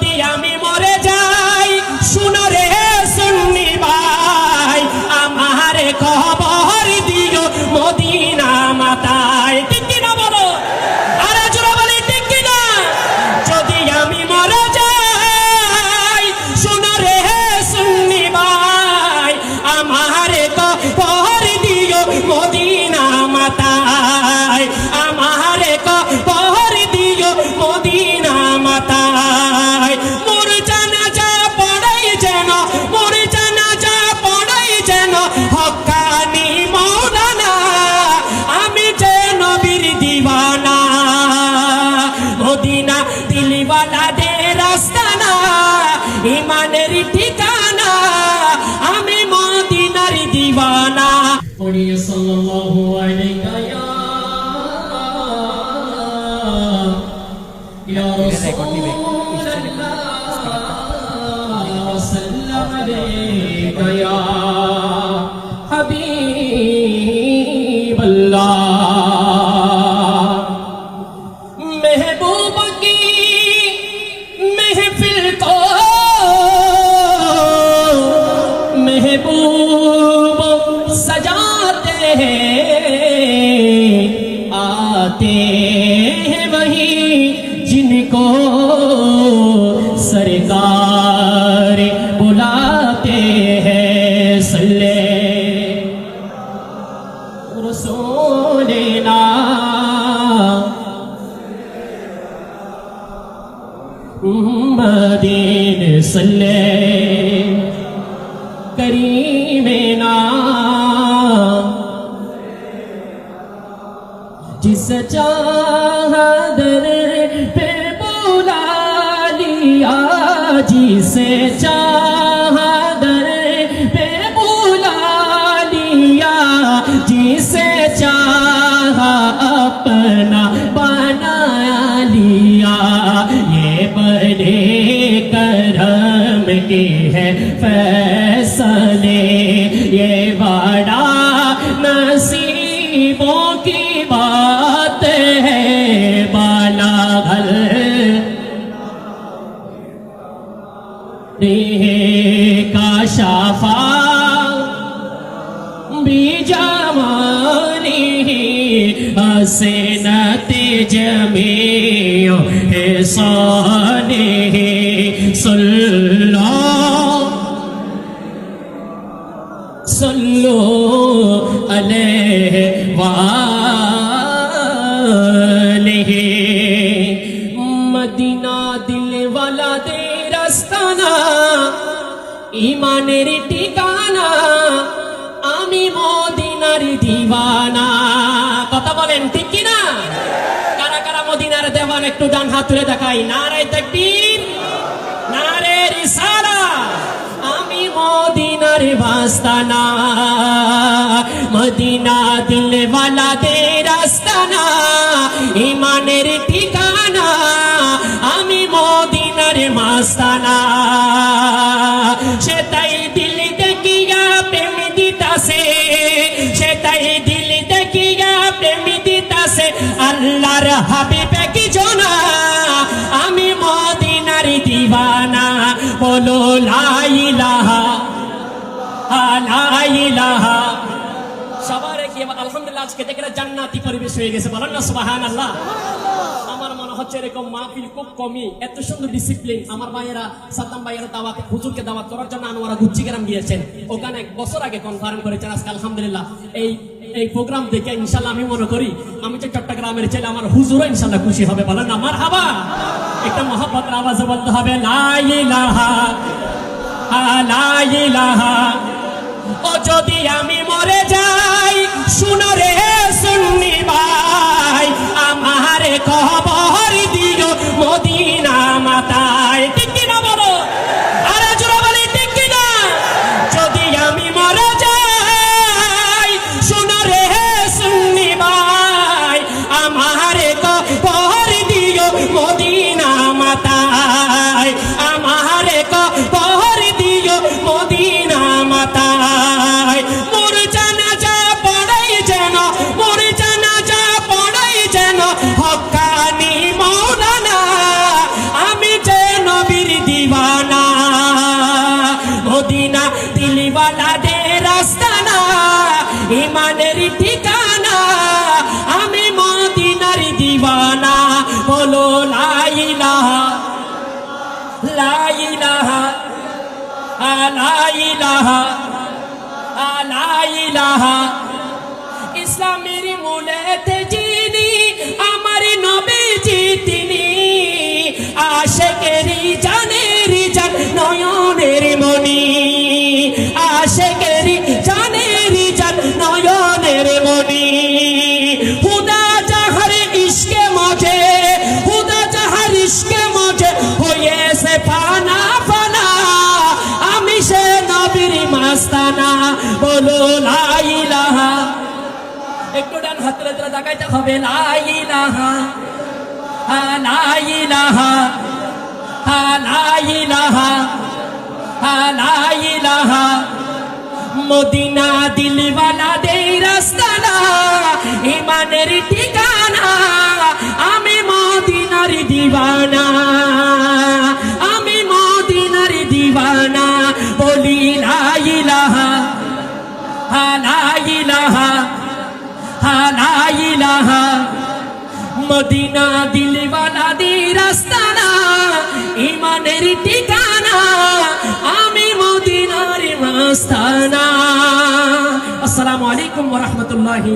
día ঠিকানা আমি মদিনার দিবানা পড়িয়ে সাল্লাল্লাহু আলাইহি ইয়া রাসূলুল্লাহ نہیں جن کو سرکار بلاتے ہیں سلے رسولنا مدین سلے کریمنا جس چار کسی سے چادر پہ بولا لیا، جسے چاہا اپنا بنا لیا۔ یہ بڑے کرم کے ہے فیصلے، یہ Asenati jamiyo hai sani sul. ইমানের ঠিকানা, আমি মদিনার দিওয়ানা। কথা বলেন, ঠিক কি না? কারা কারা মদিনার দেওয়ান একটু ডান হাত দেখাই। নারায় তাকবীর মদিনার বাস্তানা মদিনা দিল দে রাস্তানা ইমানের ঠিকানা, আমি মদিনার মাস্তানা সে আলহামদুলিল্লাহ আমার মনে হচ্ছে এত সুন্দর ডিসিপ্লিন আমার হুজুরকে এক বছর আগে কনফারেন্স করেছেন আলহামদুলিল্লাহ। এই এই প্রোগ্রাম দেখে ইনশাল্লাহ আমি মনে করি, আমি যে চট্টগ্রামের ছেলে, আমার হুজুরও ইনশাল্লাহ খুশি হবে। বলেন আমার হাবা একটা মহাব্বত আওয়াজে বলতে হবে লাইলাহা লাইলাহা ও যদি আমি মরে যাই দিলওয়ালা দে রাস্তানা ইমানের ঠিকানা আমি মদিনার দিওয়ানা বলো লাইলাহা লাইলাহা লাইলাহা লাইলাহা ইসলামের মূলেতে মাস্তানা বলো লাইলাহা। একটু ডান হাতরে তোরা দেখাইতে হবে, লাইলাহা। লাইলাহা। লাইলাহা। লাইলাহা। মদিনা রাস্তানা ইমানের ঠিকানা, আমি মদিনার দিওয়ানা। লাইলাহা মদিনা দিলওয়ালা দি রাস্তানা ইমানের ঠিকানা আমি মদিনার মাস্তানা। আসসালামু আলাইকুম ওয়া রাহমাতুল্লাহি